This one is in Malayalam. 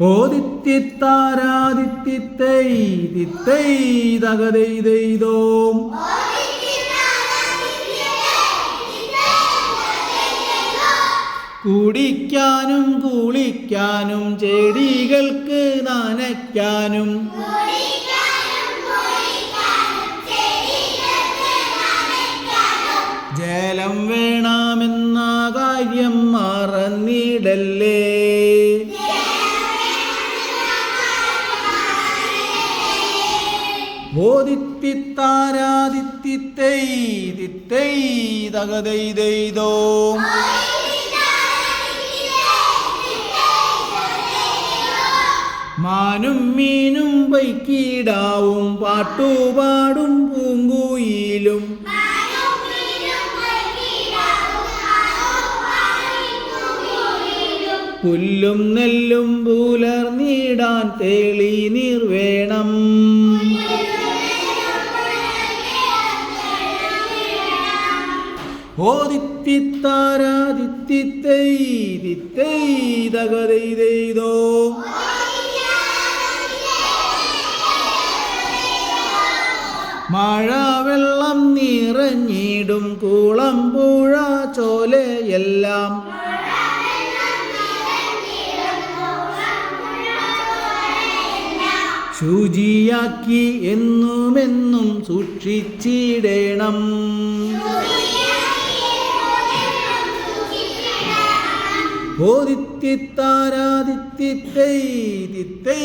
ഓദിത്തിത്താരാദിത്തിത്തൈ തിത്തൈ തകതെയ്തെയ്തോം കുടിക്കാനും കുളിക്കാനും ചെടികൾക്ക് നനയ്ക്കാനും ജലം വേണമെന്ന കാര്യം മറന്നിടല്ലേ. ഓദിത്തിത്താരാദിത്തിത്തൈ തിത്തൈ തകതെയ്തെയ്തോ മാനും മീനും വൈക്കീടാവും പാട്ടുപാടും പൂങ്കുയിലും. പുല്ലും നെല്ലും പുലർന്നിടാൻ തേളി നീർ വേണം. ഓദിത്തിത്താരാദിത്തിത്തൈ തിത്തൈ തകതെയ്തെയ്തോ മഴ വെള്ളം നിറഞ്ഞിടും കുളം പുഴ ചോലയെല്ലാം. ശുചിയാക്കി എന്നുമെന്നും സൂക്ഷിച്ചിടണം. ഓദിത്തിത്താരാദിത്തിത്തൈ തിത്തൈ